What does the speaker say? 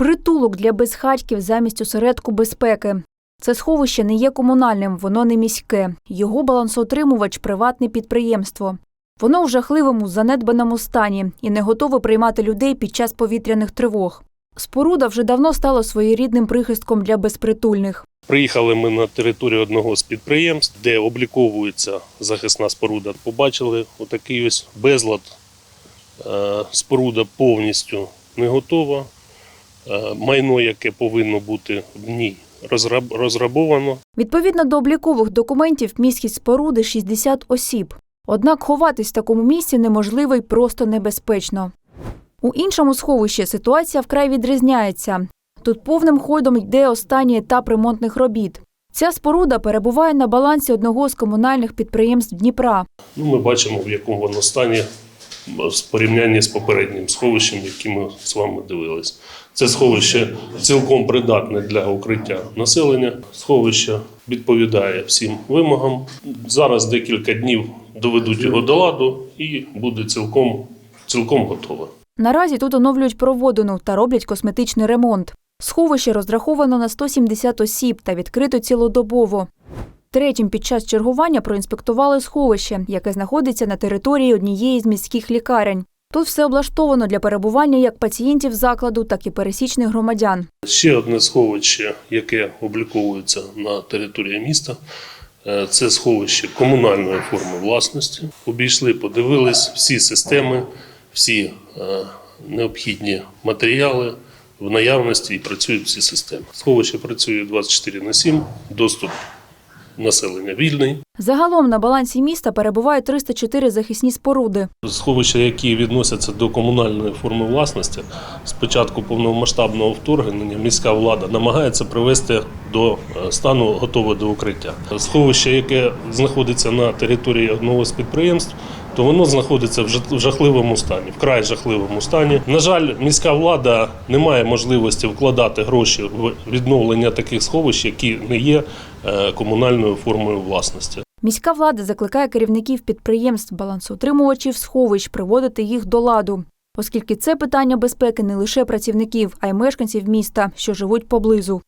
Притулок для безхатьків замість осередку безпеки. Це сховище не є комунальним, воно не міське. Його балансоутримувач приватне підприємство. Воно в жахливому занедбаному стані і не готове приймати людей під час повітряних тривог. Споруда вже давно стала своєрідним прихистком для безпритульних. Приїхали ми на територію одного з підприємств, де обліковується захисна споруда. Побачили отакий ось безлад. Е, Споруда повністю не готова. Е, Майно, яке повинно бути в ній, розраб- розрабовано. Відповідно до облікових документів, міськість споруди 60 осіб. Однак ховатись в такому місці неможливо й просто небезпечно. У іншому сховищі ситуація вкрай відрізняється. Тут повним ходом йде останній етап ремонтних робіт. Ця споруда перебуває на балансі одного з комунальних підприємств Дніпра. Ну, ми бачимо, в якому воно стані в порівнянні з попереднім сховищем, яке ми з вами дивились. Це сховище цілком придатне для укриття населення. Сховище відповідає всім вимогам. Зараз декілька днів доведуть його до ладу і буде цілком, цілком готове. Наразі тут оновлюють проводину та роблять косметичний ремонт. Сховище розраховано на 170 осіб та відкрито цілодобово. Третім під час чергування проінспектували сховище, яке знаходиться на території однієї з міських лікарень. Тут все облаштовано для перебування як пацієнтів закладу, так і пересічних громадян. Ще одне сховище, яке обліковується на території міста, е, це сховище комунальної форми власності. Обійшли, подивились всі системи, всі е, необхідні матеріали в наявності і працюють всі системи. Сховище працює 24 на 7, доступ населення вільний. Загалом на балансі міста перебувають 304 захисні споруди. Сховища, які відносяться до комунальної форми власності, з початку повномасштабного вторгнення міська влада намагається привести до е, стану готове до укриття. Сховище, яке знаходиться на території одного з підприємств, то воно знаходиться в жахливому стані, вкрай жахливому стані. На жаль, міська влада не має можливості вкладати гроші в відновлення таких сховищ, які не є е, комунальною формою власності. Міська влада закликає керівників підприємств, балансоутримувачів сховищ приводити їх до ладу, оскільки це питання безпеки не лише працівників, а й мешканців міста, що живуть поблизу.